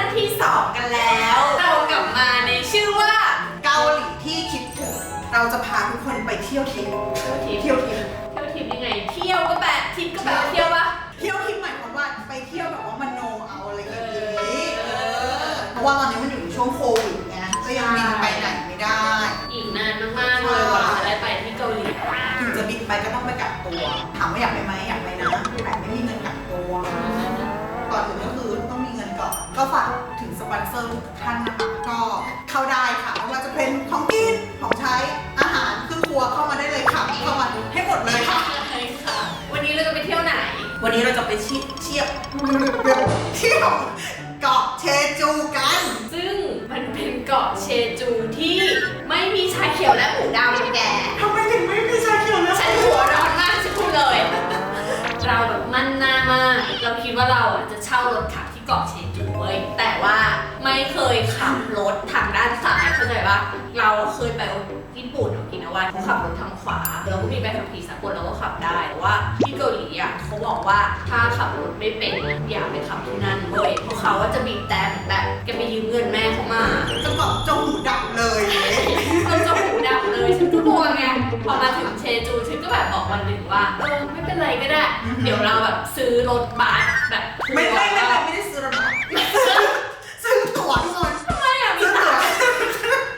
นที่ 2 กันแล้ว เรากลับมาในชื่อว่าเกาหลีที่คิดถึง เราจะพาทุกคนไปเที่ยวทริปเที่ยวทิปเที่ยวทิปเที่ยวทริปยังไง เที่ยวก็แบบทริปก็แบบเที่ยวปะเที่ยวทริปหมายความว่าไปเที่ยวแบบว่ามันโนเอาอะไรอย่างนี้เพราะว่าตอนนี้มันอยู่ในช่วงโควิดไงก็ยังบินไปไหนไม่ได้ อีกนานมากๆเลยกว่าเราจะได้ไปที่เกาหลีถึงจะบินไปก็ต้องไปกักตัว ถามว่าอยากไปไหมอยาก มั่นหน้ามาก เราคิดว่าเราอะจะเช่ารถขับที่เกาะเชจูเว้ยแต่ว่าไม่เคยขับรถทางด้านซ้ายเข้าใจปะเราเคยไปญี่ปุ่นโอกินาวาเขาขับรถทางขวาเราก็มีใบขับขี่สากลเราก็ขับได้แต่ว่าที่เกาหลีอะเขาบอกว่าถ้าขับรถไม่เป็นอย่าไปขับที่นั่นเว้ยเพราะเขาว่าจะบีบแต่เหมือนแบบแกไปยืมเงินแม่เขามาจะเกาะจมูกดับเลยเราจะหูดับเลยฉันก็กลัวไงพอ มาถึงเชจูฉันก็แบบบอกวันหนึ่งว่าเออไม่เป็นไรก็ได้อือฮึเดี๋ยวเราแบบซื้อรถบัสแบบไม่ไม่ไม่ไม่ไม่ได้ซื้อรถนะซื้อตั๋วทุกคนทำไมอะมีซื้อตัตั๋วงค์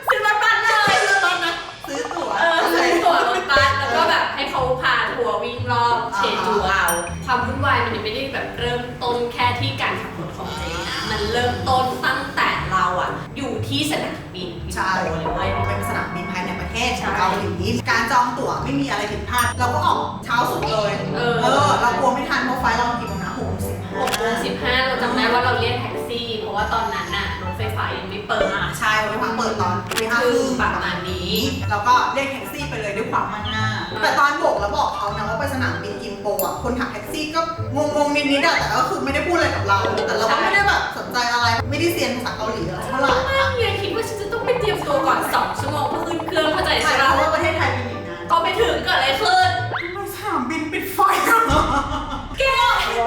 ซื้อรถบัสเลยซื้อตอนนั้นซื้อตั๋วเออซื้อตั๋วรถบัสแล้วก็แบบให้เขาพาทัวร์วิ่งรอบเชจูเอาความวุ่นวายมันยังไม่ได้แบบเริ่มต้นแค่ที่การขับรถของเจนะมันเริ่มต้นตั้งแต่เราอะอยู่ที่สนามบินใช่โตเลยเว้ย ภายในประเทศใช่เกาหลีการจองตั๋วไม่มีอะไรผิดพลาด เราก็ออกเช้าสุดเลยเออ เรากลัวไม่ทันเพราะไฟล์เรากี่โมงนะหกโมงสิบหห้ากโมงสิบห้าเราจำได้ว่าเราเรียกแท็กซี่ เพราะว่าตอนนั้นน่ะรถไฟฟ้ายังไม่เปิดอะใช่วันนี้เปิดตอนตีห้าคคือรึ่ง ประมาณนี้เราก็เรียกแท็กซี่ไปเลยด้วยความมั่นหน้า แต่ตอนโบกแล้วบอกเขานะว่าไปสนามบินกิมโปอะ คนขับแท็กซี่ก็งงๆนิดๆอะแต่ก็คือไม่ได้พูดอะไรกับเรา แต่เราก็ไม่ได้แบบสนใจอะไร ไม่ได้เซียนภาษาเกาหลีอะไรเท่าไหร่ ไม่เมียคิดว่าฉันจะต้องไปเตรียมตัวก่อน2 ก็ไปถึงเกิดอะไรขึ้น ทำไมสนามบินปิดไฟอะแก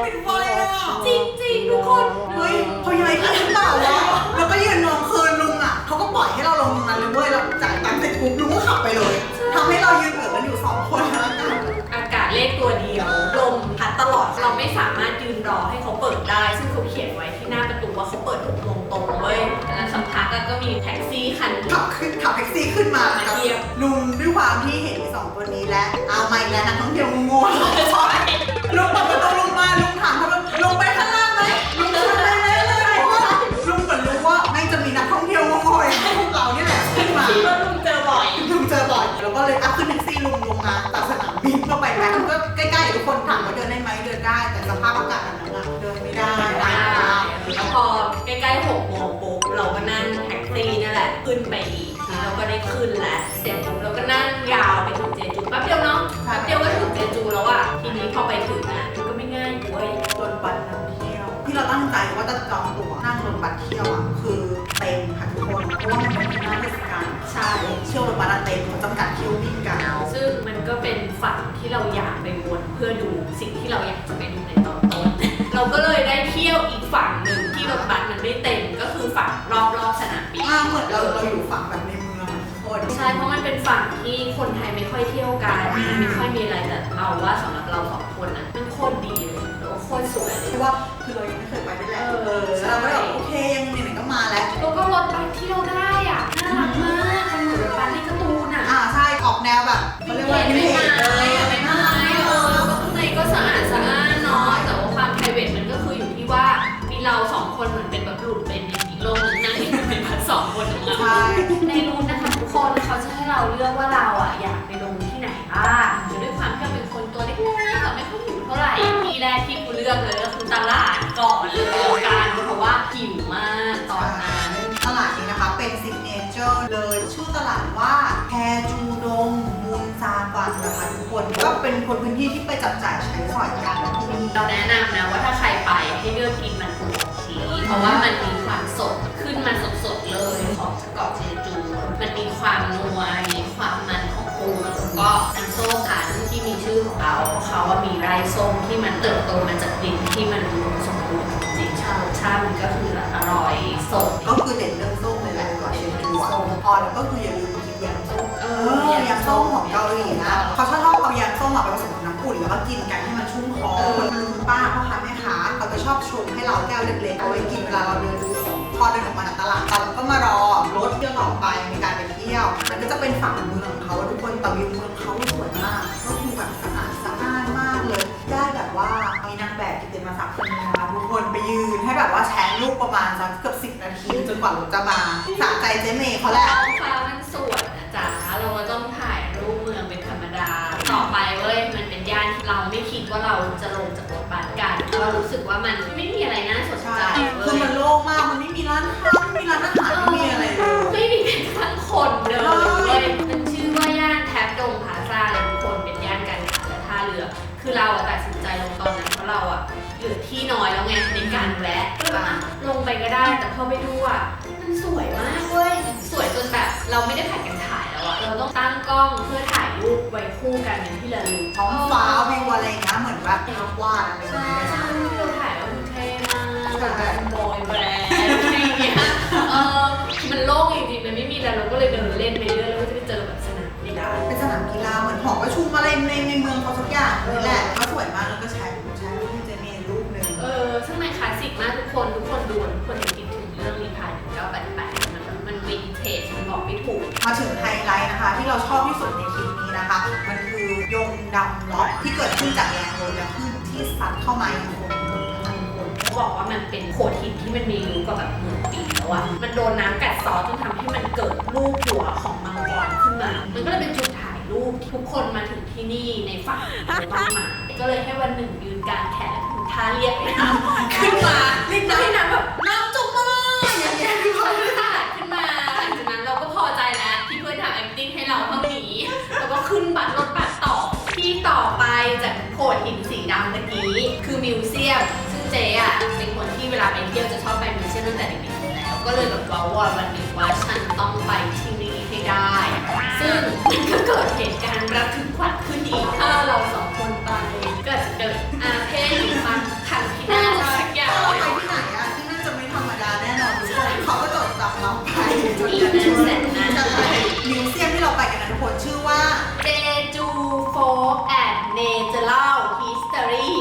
ปิดไฟอะจริงจริงๆทุกคน เฮ้ยเขาย้ายที่หรือเปล่าวะแล้วก็ยืนมองคืนลุงอะเขาก็ปล่อยให้เราลงตรงนั้นเลยเว้ยเราจ่ายตังค์เสร็จปุ๊บลุงก็ขับไปเลยทำให้เรายืนเอ๋อกันอยู่สองคนแล้วกัน อากาศเลขตัวเดียวลมพัดตลอดเราไม่สามารถยืนรอให้เขาเปิดได้ ซึ่งเขาเขียนไว้ที่หน้าประตูว่าเขาเปิดหกโมงตรงเว้ยแล้วสั กพักก็มีแท็กซี่คันหนึ่ง ขับขึ้นขับแท็กซี่ขึ้นมาครับเทียบลุงด้วยความที่เห็นสองคนนี้แล้วเอามาอีกแล้วนักท่องเที่ยวโง่ๆลุงเปิดประตูลุงมาลุงถามเขาว่าลุงไปข้างล่างไหมลุงขึ้นไปเลยเลยเพราะว่าลุงเหมือนรู้ว่าแม่งจะมีนักท่องเที่ยวโง่ๆอย่างพวกเราเนี่ยแหละขึ้นมาคิดว่าลุงเจอบ่อย ลุงเจอบ่อยแล้วก็เลยอัพขึ้นแท็กซี่ลุงลงมาจากสนามบินเข้าไปแม่มันก็ใกล้ๆทุก ขึ้นไปอีกทีเราก็ได้ขึ้นแล้วเสร็จปุ๊บเราก็นั่งยาวไปถึงเจจูแป๊บเดียวเนาะแป๊บเดียวก็ถึงเจจูแล้วอะทีนี้พอไปถึงอะมันก็ไม่ง่ายเว้ยรถบัสนำเที่ยว ที่เราตั้งใจว่าจะจองตั๋วนั่งรถบัสเที่ยวอะคือเต็มค่ะทุกคนเพราะว่ามันเป็นหน้าเทศกาลใช่เที่ยวรถบัสอะเต็มเขาจำกัดเที่ยววิ่งกันซึ่งมันก็เป็นฝันที่เราอยากไปวนเพื่อดูสิ่งที่เราอยากจะไปดูในตอนต้น เราก็เลยได้เที่ยวอีกฝั่ง ไม่เต็มก็คือฝั่งรอบๆสนามบินอ่าเหมือนเราเราอยู่ฝั่งแบบในเมืองอะทุกคนใช่เพราะมันเป็นฝั่งที่คนไทยไม่ค่อยเที่ยวกันไม่ค่อยมีอะไรแต่เราว่าสำหรับเราสองคนนะมันโคตรดีเลยแล้วก็โคตรสวยเลยเพราะว่าคือเรายังไม่เคยไปด้วยแหละเออแล้วเราก็แบบโอเคยังไหนๆก็มาแล้วแล้วก็รถบัสที่เราได้ ใช่ในรูปนะคะทุกคนเขาจะให้เราเลือกว่าเราอะอยากไปลงที่ไหนบ้างด้วยความที่เราเป็นคนตัวเล็กๆเราไม่ค่อยหิวเท่าไหร่ที่แรกที่กูเลือกเลยก็คือตลาดก่อนเลยแล้วกันเพราะว่าหิวมากตอนนั้นตลาดนี้นะคะเป็นซิกเนเจอร์เลยชื่อตลาดว่าแพจูดงมูนซาบันนะคะทุกคนก็เป็นคนพื้นที่ที่ไปจับจ่ายใช้สอยกันที่นี่เราแนะนำนะว่าถ้าใครไปให้เลือกกินมันปูชีเพราะว่ามันมีความสดขึ้นมาสด ส้มคั้นที่มีชื่อของเราเขาว่ามีไรส้มที่มันเติบโตมาจากดินที่มันอุดมสมบูรณ์จริงๆรสชาติมันก็คืออร่อยสดก็คือเด่นเรื่องส้มเลยแหละก่อนเชนจูอะส้มพอแล้วก็คืออย่าลืมกินยำส้มเอเออยำส้มเขาชอบชอบเอายางส้มอะไปผสมกับน้ำอุ่นแล้วก็กินกันให้มันชุ่มคอคนลุงป้าพ่อค้าแม่ค้าเขาจะชอบชงให้เราแก้วเล็กๆเอาไว้กินเวลาเราเดินดูของพอเดินออกมาจากตลาดเราก็มารอรถเที่ยวต่อไปในการไปเที่ยวมันก็จะเป็นฝั่งเมืองเขาทุกคนแต่วิวเมือง มีนางแบบกิตติมศักดิ์คนนึงนะคะทุกคนไปยืนให้แบบว่าแชร์รูปประมาณสักเกือบสิบนาทีจนกว่ารถจะมาสะใจเจ๊เมย์เขาแหละท้องฟ้ามันสวยนะจ๊ะเราก็ต้องถ่ายรูปเมืองเป็นธรรมดา ต่อไปเว้ยมันเป็นย่านที่เราไม่คิดว่าเราจะลงจากรถบัสกันเรารู้สึกว่ามันไม่มีอะไรน่าสนใช่ใจคืเว้อยมันโล่งมากมันไม่มีร้านค้าไม่มีร้านอาหารไม่มีอะไรเลย ไม่มีแม้กระทั่งคนเดินเลยมัน คือเราอะตัดสินใจลงตอนนั้นเพราะเราอะเหลือที่น้อยแล้วไงในการแวะก็เลยแบบอะลงไปก็ได้แต่พอไปดูอะมันสวยมากเว้ยสวยจนแบบเราไม่ได้ถ่ายกันถ่ายแล้วอะเราต้องตั้งกล้องเพื่อถ่ายรูปไว้คู่กันเป็นที่ระลึกท้องฟ้าวิวอะไรอย่างเงี้ยเหมือนแบบภาพวาดอะไรอย่างใช่เงี้ย ใช่เราถ่ายแล้วมันเท่มากใช่แบบบอยแบรนด์อะไรอย่างเงี้ยเออมันโล่งจริงๆมันไม่มีอะไรเราก็เลยเดินเล่นไปเรื่อยแล้วก็จะไปเจอแบบส กีฬาเหมือนหอประชุมอะไรในในเมืองเขาสักอย่างนี่แหละก็สวยมากแล้วก็แชร์แชร์รูปให้เจเมย์รูปหนึ่งเออ ซึ่งมันคลาสสิกมากทุกคน ทุกคนดูทุกคนจะคิดถึงเรื่องรีพาย1988มันแบบมันวินเทจมันบอกไม่ถูก มาถึงไฮไลท์นะคะ ที่เราชอบที่สุดในคลิปนี้นะคะ มันคือยงดำล็อกที่เกิดขึ้นจากแรงลมและคลื่นที่ซัดเข้ามาอย่างคนทั้งคนเขาบอกว่ามันเป็นโขดหินที่มันมีอายุกว่าแบบหมื่นปีแล้วอะมันโดนน้ำกัดเซอจนทำให้มันเกิดรูปหัวของมังกรขึ้นมา มันก็เลยเป็นจุ นี่ในฝันจะต้องมา ก็เลยให้วันหนึ่งยืนกลางแขนถึงท่าเรียกเลยนะขึ้นมาเรียกให้น้ำแบบน้ำจมมาอย่างเงี้ยคือเขาขาดขึ้นมาหลังจากนั้นเราก็พอใจแล้วที่เพื่อนทำ acting ให้เราเท่านี้แล้วก็ขึ้นบัตรรถบัตรต่อที่ต่อไปจากโขดหินสีดำตะกี้คือมิวเซียมซึ่งเจ๊อะเป็นคนที่เวลาไปเที่ยวจะชอบไปมิวเซียมตั้งแต่เด็กๆอยู่แล้ว ก็เลยแบบว้าวว่าวันหนึ่งว่าฉันต้องไปที่นี่ให้ ได้ ซึ่งมันก็เกิดเหตุการณ์ระทึกขวัญขึ้นอีกถ้าเราสองคนไปก็อาจจะเกิดอาเพศหรือความขันพินาศอะไรสักอย่าง ถ้าเราไปที่ไหนอะที่นั่นจะไม่ธรรมดาแน่นอนทุกคนเขาก็จดจำเราไปจนอีจะกนั่นแสนนั่นใช่มิวเซียมที่เราไปกันนะทุกคนชื่อว่า เจจูโฟกแอนด์เนเจอรัลฮิสตอรี่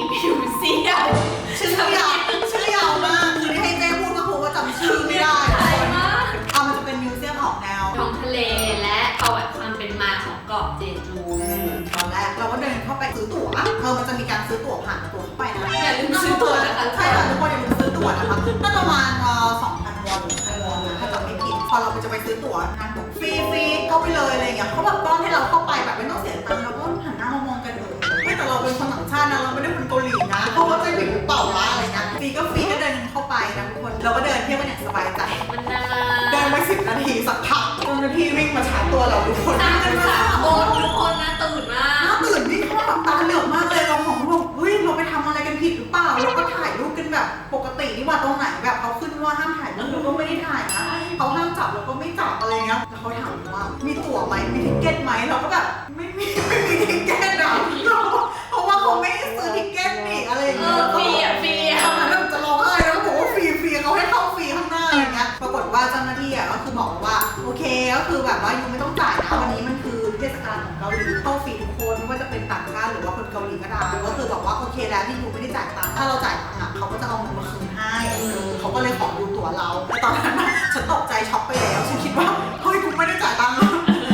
ตั๋วเข้าไปนะอย่าลืมซื้อตั๋วนะคะใช่ค่ะทุกคนอย่าลืมซื้อตั๋วนะคะน่าจะประมาณเอ่อ2,000วอนหรือ1,000วอนนะถ้าจำไม่ผิด พอเราไปจะไปซื้อตั๋วนางบอกฟรีฟรีเข้าไปเลยอะไรอย่างเงี้ยเขาแบบต้อนให้เราเข้าไปแบบไม่ต้องเสียตังค์เราก็หันหน้ามามองกันเลยไม่แต่เราเป็นคนต่างชาตินะเราไม่ได้คนเกาหลีนะเขาก็ใจผิดหรือเปล่าวะอะไรเงี้ยฟรีก็ฟรีก็เดินเข้าไปนะทุกคนเราก็เดินเที่ยวกันอย่างสบายใจมันนาเดินไปสิบนาทีสักพักเจ้าหน้าที่วิ่งมาชาร์จตัวเราทุกคน ปกันแบบปกตินี่หว่าตรงไหนแบบเขาขึ้นว่าห้ามถ่ายรูปเราก็ไม่ได้ถ่ายนะเขาห้ามจับเราก็ไม่จับอะไรเงี้ยแล้วเขาถามว่า มีตั๋วไหมมีทิกเก็ตไหมเราก็แบบไม่มีไม่มีทิกเก็ตอะเราเพราะว่าเขาไม่ได้ซื้อทิกเก็ตนี่อะไรอย่างเอเงี้ยอฟรีอะฟรีอะตอนนั้นเราจะร้องไห้แล้วบอกว่าฟรีฟรีเขาให้เข้าฟรีข้างหน้าอย่างเงี้ยปรากฏว่าเจ้าหน้าที่อะก็คือบอกว่าโอเคก็คือแบบว่ายูไม่ต้องจ่ายนะวันนี้มันคือเทศกาลของเกาหลีเข้าฟรีทุกคนไม่ว่าจะเป็นต่างชาติหรือว่าคนเกาหลีก็ตามก็คือบอกว่าโอเคแล้วที่ยูไม่ได้จ่ายตังค์ถ้าเราจ่ายตัง เขาก็เลยขอดูตั๋วเราแต่ตอนนั้นอะฉันตกใจช็อกไปแล้ว ฉันคิดว่าเฮ้ยกูไม่ได้จ่ายตังค์แล้ว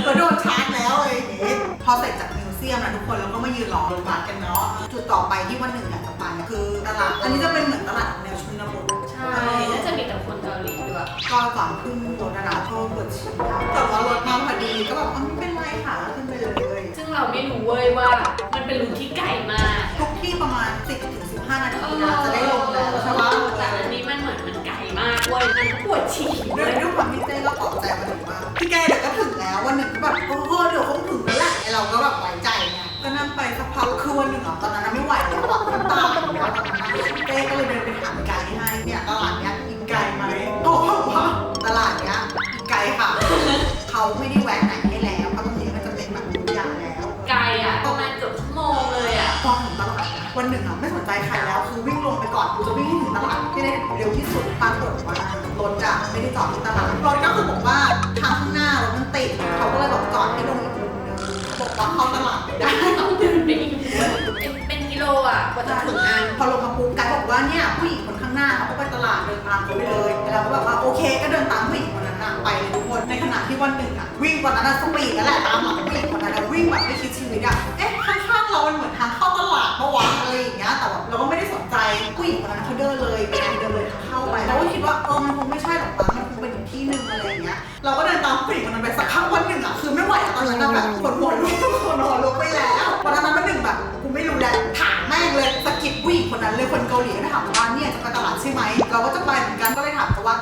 ก็โดนชาร์จแล้วอะไรอย่างงี้พอเสร็จจากมิวเซียมนะทุกคนเราก็มายืนรอรถบัสกันเนาะจุดต่อไปที่วันหนึ่งอยากจะไปคือตลาดอันนี้จะเป็นเหมือนตลาดแนวชนบทใช่น่าจะมีแต่คนเกาหลีด้วยก็ก่อนขึ้นรถนะโทษปวดฉี่แต่ว่ารถมาพอดีก็แบบอ๋อไม่เป็นไรค่ะขึ้นไปเลยซึ่งเราไม่รู้เว้ยว่า มันเป็นรูทที่ไกลมากทุกที่ประมาณ 10ถึง15 นาทีนะจะได้ลงแล้วใช่ปะแต่อันนี้มันเหมือนมันไกลมากเว้ ยมันปวดฉี่ด้เลวยยด้วยความที่เจ๊ก็ปลอบใจมาถึงว่าพี่แกเดี๋ยวก็ถึงแล้ววันหนึ่งก็แบบโอ้โหเดี๋ยวคงถึงแล้วแหละไอ้เราก็แบบไว้ใจไงก็นั่งไปสักพักคือวันหนึ่งอะตอนนั้นไม่ไหวแล้วอะน้ำตาไหลแล้วตอนนั้นอะเจ๊ก็เลยเดินไปถามไกด์ให้เนี่ยตลาดเนี้ยอีกไกลไหมเขาบอกว่าตลาดเนี้ยอีกไกลค่ะเขาไม่ได้แวะไหนให้แล้วเพราะตรงนี้มันจะเป็นแบบทุกอย่างแล้วไกลอะประมาณเกือบชั่วโมงเลยอะพอถึงตลาดนะวันหนึ่งอะไม่สนใจใครแล้วคือวิ่งลงไปก่อนกูจะวิ่งให้ถึงตลาดที่ได้เร็วที่สุดปรากฏว่ารถอะ ไม่ได้จอดที่ตลาดรถก็คือบอกว่าทางข้างหน้ารถมันติดเขาก็เลยบอกจอดให้ลงอีกมุมนึงบอกว่าเข้าตลาดไม่ได้ ต้องเดินไปอีกเป็นเป็นกิโลอะกว่าจะถึงงานพอลงมาปุ๊บกายบอกว่าเนี่ยผู้หญิงคนข้างหน้าเขาก็ไปตลาดเดินตามเขาไปเลยแต่เราก็แบบว่าโอเคก็เดินตามผู้หญิงคนนั้นน่ะไปเลยทุกคนในขณะที่วันหนึ่งอะวิ่งวันนั้นน่ะสปีดนั่นแหละตามหลังผู้หญิงคนนั้นน่ะวิ่งแบบไม่คิดชีวิตอะ ตอนนั้นแบบปวดหัวลุกขนหัวลุกไปแล้ววันนั้นวันหนึ่งแบบกูไม่รู้แล้วถามแม่งเลยสกิดผู้หญิงคนนั้นเลยคนเกาหลีก็ถามว่าเนี่ยจะไปตลาดใช่ไหมเราก็จะไปเหมือนกันก็เลยถามเขาว่า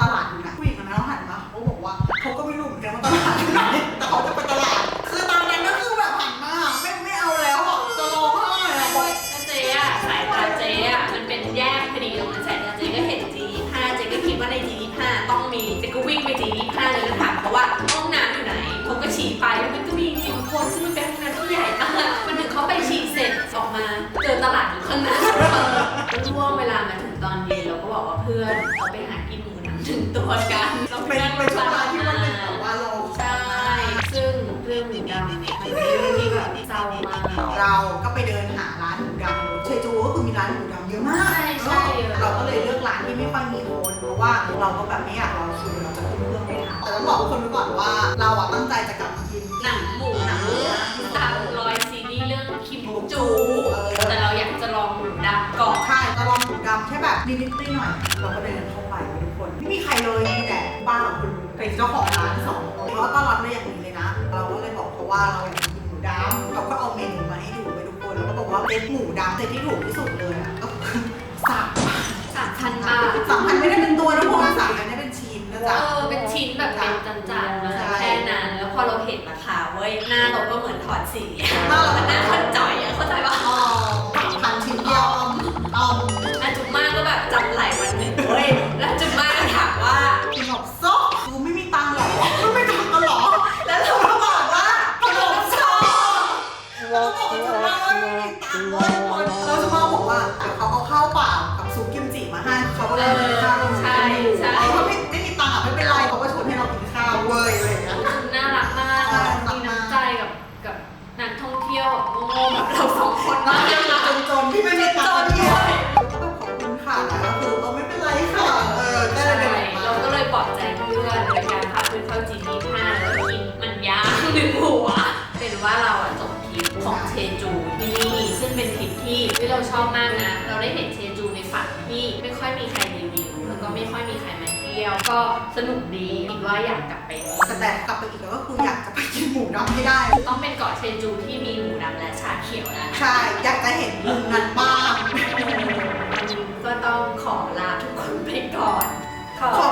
งถึงตัวกันเราเป็นเป็นช่วงเวลาที่วันหนึ่งแบบว่าเราใช่ซึ่งเรื่องหมูดำมันเป็นเรื่องที่แบบเศร้ามากเราก็ไปเดินหาร้านหมูดำเชจูก็คือมีร้านหมูดำเยอะมากใช่ใช่เราก็เลยเลือกร้านที่ไม่ค่อยมีคนเพราะว่าเราก็แบบไม่อยากรอคิวเราจะขึ้นเครื่องไม่ทันแต่ต้องบอกทุกคนไว้ก่อนว่า เราอะตั้งใจจะกลับมากินหนังหมูหนังหมูตามรอยซีรีส์เรื่องคิมจูแต่เราอยากจะลองหมูดำก่อนใช่จะลองหมูดำแค่แบบนิดๆหน่อยๆเราก็เดินเข้าไปทุกคนไม่มีใคร เป็นเจ้าของร้านสองคนเขาก็ต้อนรับเราอย่างดีเลยนะ เราก็เลยบอกเขาว่าเราอยากกินหมูดำเขาก็เอาเมนูมาให้ดูไปทุกคนแล้วก็บอกว่าเป็นหมูดำแต่ที่ถูกที่สุดเลยอะก็คือสามสามพันบาทสามพันไม่ได้เป็นตัวนะพวกสามพันได้เป็นชิ้นนะเอจ๊ะอเป็นชิ้นแบบเป็นจานๆมาแค่นั้นแล้วพอเราเห็นราคาเว้ยหน้าเราก็เหมือนถอดสีอะมันหน้าคนจ่อยอะเข้าใจปะอ๋อสามพันชิ้นเดียว อบมากนะ เราได้เห็นเชจูในฝันที่ไม่ค่อยมีใครรีวิวแล้วก็ไม่ค่อยมีใครมาเที่ยว ก็สนุกดีคิดว่าอยากกลับไปอีกแต่แต่กลับไปอีกก็คืออยากจะไปกินหมูดำให้ได้ ต้องเป็นเกาะเชจูที่มีหมูดำและชาเขียวนะใช่ อยากจะเห็นมุมนั้นบ้างวันนี้ก็ต้องขอลาทุกคนไปก่อน ขอ